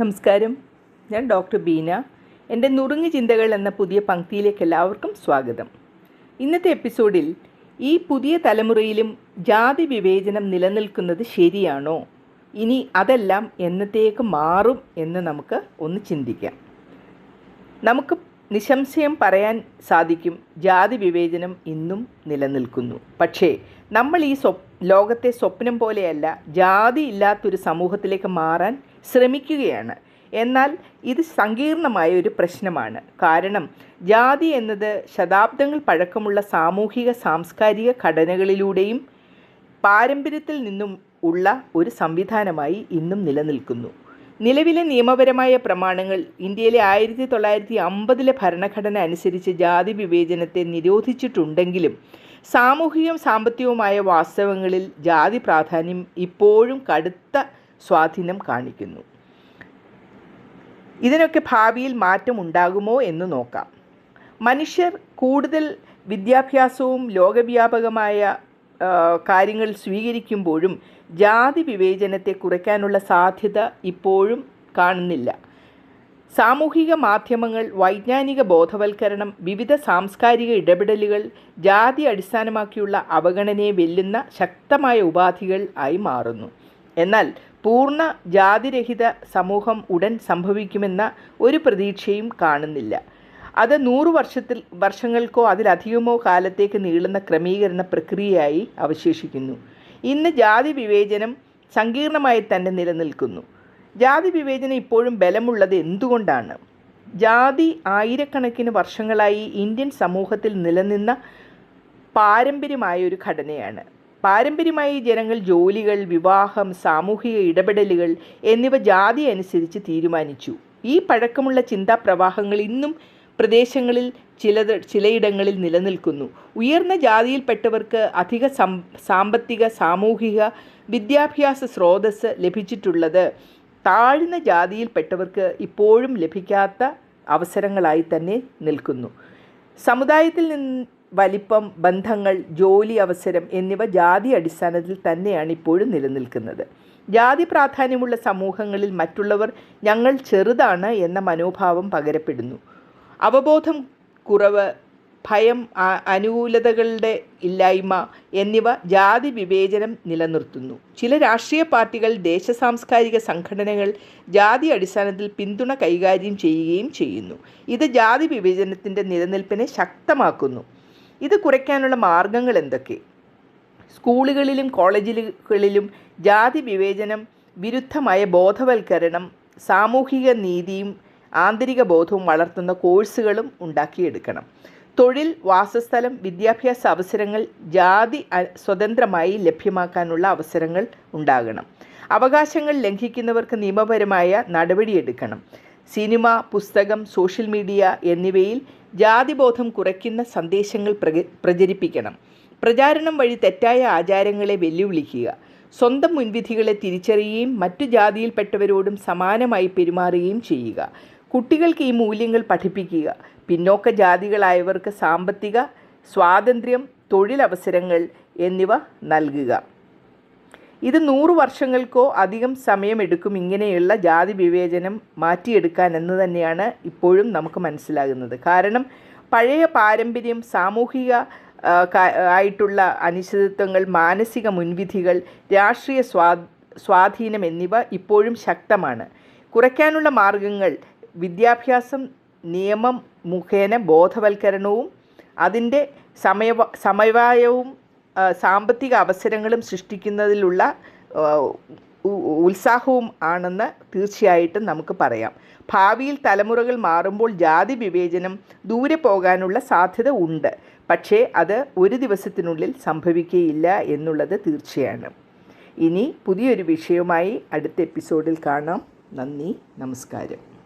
നമസ്കാരം. ഞാൻ ഡോക്ടർ ബീന. എന്റെ നുറുങ്ങ് ചിന്തകൾ എന്ന പുതിയ പങ്ക്തിയിലേക്ക് എല്ലാവർക്കും സ്വാഗതം. ഇന്നത്തെ എപ്പിസോഡിൽ ഈ പുതിയ തലമുറയിലും ജാതി വിവേചനം നിലനിൽക്കുന്നത് ശരിയാണോ? ഇനി അതെല്ലാം എന്നത്തേക്ക് മാറും എന്ന് നമുക്ക് ഒന്ന് ചിന്തിക്കാം. നമുക്ക് നിശംശയം പറയാൻ സാധിക്കും ജാതി വിവേചനം ഇന്നും നിലനിൽക്കുന്നു. പക്ഷേ നമ്മൾ ഈ സ്വപ് ലോകത്തെ സ്വപ്നം പോലെയല്ല ജാതി ഇല്ലാത്തൊരു സമൂഹത്തിലേക്ക് മാറാൻ ശ്രമിക്കുകയാണ്. എന്നാൽ ഇത് സങ്കീർണമായ ഒരു പ്രശ്നമാണ്. കാരണം ജാതി എന്നത് ശതാബ്ദങ്ങൾ പഴക്കമുള്ള സാമൂഹിക സാംസ്കാരിക ഘടനകളിലൂടെയും പാരമ്പര്യത്തിൽ നിന്നും ഉള്ള ഒരു സംവിധാനമായി ഇന്നും നിലനിൽക്കുന്നു. നിലവിലെ നിയമപരമായ പ്രമാണങ്ങൾ ഇന്ത്യയിലെ ആയിരത്തി തൊള്ളായിരത്തി അമ്പതിലെ ഭരണഘടന അനുസരിച്ച് ജാതി വിവേചനത്തെ നിരോധിച്ചിട്ടുണ്ടെങ്കിലും സാമൂഹികവും സാമ്പത്തികവുമായ വാസ്തവങ്ങളിൽ ജാതി പ്രാധാന്യം ഇപ്പോഴും കടുത്ത സ്വാധീനം കാണിക്കുന്നു. ഇതിനൊക്കെ ഭാവിയിൽ മാറ്റം ഉണ്ടാകുമോ എന്ന് നോക്കാം. മനുഷ്യർ കൂടുതൽ വിദ്യാഭ്യാസവും ലോകവ്യാപകമായ കാര്യങ്ങൾ സ്വീകരിക്കുമ്പോഴും ജാതി വിവേചനത്തെ കുറയ്ക്കാനുള്ള സാധ്യത ഇപ്പോഴും കാണുന്നില്ല. സാമൂഹിക മാധ്യമങ്ങൾ വൈജ്ഞാനിക ബോധവൽക്കരണം വിവിധ സാംസ്കാരിക ഇടപെടലുകൾ ജാതി അടിസ്ഥാനമാക്കിയുള്ള അവഗണനയെ വെല്ലുന്ന ശക്തമായ ഉപാധികൾ ആയി മാറുന്നു. എന്നാൽ പൂർണ ജാതിരഹിത സമൂഹം ഉടൻ സംഭവിക്കുമെന്ന ഒരു പ്രതീക്ഷയും കാണുന്നില്ല. അത് നൂറ് വർഷത്തിൽ വർഷങ്ങൾക്കോ അതിലധികമോ കാലത്തേക്ക് നീളുന്ന ക്രമീകരണ പ്രക്രിയയായി അവശേഷിക്കുന്നു. ഇന്ന് ജാതി വിവേചനം സങ്കീർണമായി തന്നെ നിലനിൽക്കുന്നു. ജാതി വിവേചനം ഇപ്പോഴും ബലമുള്ളത് എന്തുകൊണ്ടാണ്? ജാതി ആയിരക്കണക്കിന് വർഷങ്ങളായി ഇന്ത്യൻ സമൂഹത്തിൽ നിലനിന്ന പാരമ്പര്യമായ ഒരു ഘടനയാണ്. പാരമ്പര്യമായി ജനങ്ങൾ ജോലികൾ വിവാഹം സാമൂഹിക ഇടപെടലുകൾ എന്നിവ ജാതി അനുസരിച്ച് തീരുമാനിച്ചു. ഈ പഴക്കമുള്ള ചിന്താ പ്രവാഹങ്ങൾ ഇന്നും പ്രദേശങ്ങളിൽ ചിലത് ചിലയിടങ്ങളിൽ നിലനിൽക്കുന്നു. ഉയർന്ന ജാതിയിൽപ്പെട്ടവർക്ക് അധിക സാമ്പത്തിക സാമൂഹിക വിദ്യാഭ്യാസ സ്രോതസ് ലഭിച്ചിട്ടുള്ളത് താഴ്ന്ന ജാതിയിൽപ്പെട്ടവർക്ക് ഇപ്പോഴും ലഭിക്കാത്ത അവസരങ്ങളായി തന്നെ നിൽക്കുന്നു. സമുദായത്തിൽ നിന്ന് വലിപ്പം ബന്ധങ്ങൾ ജോലി അവസരം എന്നിവ ജാതി അടിസ്ഥാനത്തിൽ തന്നെയാണ് ഇപ്പോഴും നിലനിൽക്കുന്നത്. ജാതി പ്രാധാന്യമുള്ള സമൂഹങ്ങളിൽ മറ്റുള്ളവർ ഞങ്ങൾ ചെറുതാണ് എന്ന മനോഭാവം പകരപ്പെടുന്നു. അവബോധം കുറവ് ഭയം അനുകൂലതകളുടെ ഇല്ലായ്മ എന്നിവ ജാതി വിവേചനം നിലനിർത്തുന്നു. ചില രാഷ്ട്രീയ പാർട്ടികൾ ദേശ സാംസ്കാരിക സംഘടനകൾ ജാതി അടിസ്ഥാനത്തിൽ പിന്തുണ കൈകാര്യം ചെയ്യുകയും ചെയ്യുന്നു. ഇത് ജാതി വിവേചനത്തിന്റെ നിലനിൽപ്പിനെ ശക്തമാക്കുന്നു. ഇത് കുറയ്ക്കാനുള്ള മാർഗങ്ങൾ എന്തൊക്കെ? സ്കൂളുകളിലും കോളേജുകളിലും ജാതി വിവേചനം വിരുദ്ധമായ ബോധവൽക്കരണം സാമൂഹിക നീതിയും ആന്തരിക ബോധവും വളർത്തുന്ന കോഴ്സുകളും ഉണ്ടാക്കിയെടുക്കണം. തൊഴിൽ വാസസ്ഥലം വിദ്യാഭ്യാസ അവസരങ്ങൾ ജാതി സ്വതന്ത്രമായി ലഭ്യമാക്കാനുള്ള അവസരങ്ങൾ ഉണ്ടാകണം. അവകാശങ്ങൾ ലംഘിക്കുന്നവർക്ക് നിയമപരമായ നടപടിയെടുക്കണം. സിനിമ പുസ്തകം സോഷ്യൽ മീഡിയ എന്നിവയിൽ ജാതിബോധം കുറയ്ക്കുന്ന സന്ദേശങ്ങൾ പ്രചരിപ്പിക്കണം. പ്രചാരണം വഴി തെറ്റായ ആചാരങ്ങളെ വെല്ലുവിളിക്കുക. സ്വന്തം മുൻവിധികളെ തിരിച്ചറിയുകയും മറ്റു ജാതിയിൽപ്പെട്ടവരോടും സമാനമായി പെരുമാറുകയും ചെയ്യുക. കുട്ടികൾക്ക് ഈ മൂല്യങ്ങൾ പഠിപ്പിക്കുക. പിന്നോക്ക ജാതികളായവർക്ക് സാമ്പത്തിക സ്വാതന്ത്ര്യം തൊഴിലവസരങ്ങൾ എന്നിവ നൽകുക. ഇത് നൂറ് വർഷങ്ങൾക്കോ അധികം സമയമെടുക്കും ഇങ്ങനെയുള്ള ജാതി വിവേചനം മാറ്റിയെടുക്കാൻ എന്ന് തന്നെയാണ് ഇപ്പോഴും നമുക്ക് മനസ്സിലാകുന്നത്. കാരണം പഴയ പാരമ്പര്യം സാമൂഹിക ആയിട്ടുള്ള അനിശ്ചിതത്വങ്ങൾ മാനസിക മുൻവിധികൾ രാഷ്ട്രീയ സ്വാ സ്വാധീനം എന്നിവ ഇപ്പോഴും ശക്തമാണ്. കുറയ്ക്കാനുള്ള മാർഗങ്ങൾ വിദ്യാഭ്യാസം നിയമം മുഖേന ബോധവൽക്കരണവും അതിന്റെ സമയവ സമവായവും സാമ്പത്തിക അവസരങ്ങളും സൃഷ്ടിക്കുന്നതിലുള്ള ഉത്സാഹവും ആണെന്ന് തീർച്ചയായിട്ടും നമുക്ക് പറയാം. ഭാവിയിൽ തലമുറകൾ മാറുമ്പോൾ ജാതി വിവേചനം ദൂരെ പോകാനുള്ള സാധ്യത ഉണ്ട്. പക്ഷേ അത് ഒരു ദിവസത്തിനുള്ളിൽ സംഭവിക്കുകയില്ല എന്നുള്ളത് തീർച്ചയാണ്. ഇനി പുതിയൊരു വിഷയവുമായി അടുത്ത എപ്പിസോഡിൽ കാണാം. നന്ദി നമസ്കാരം.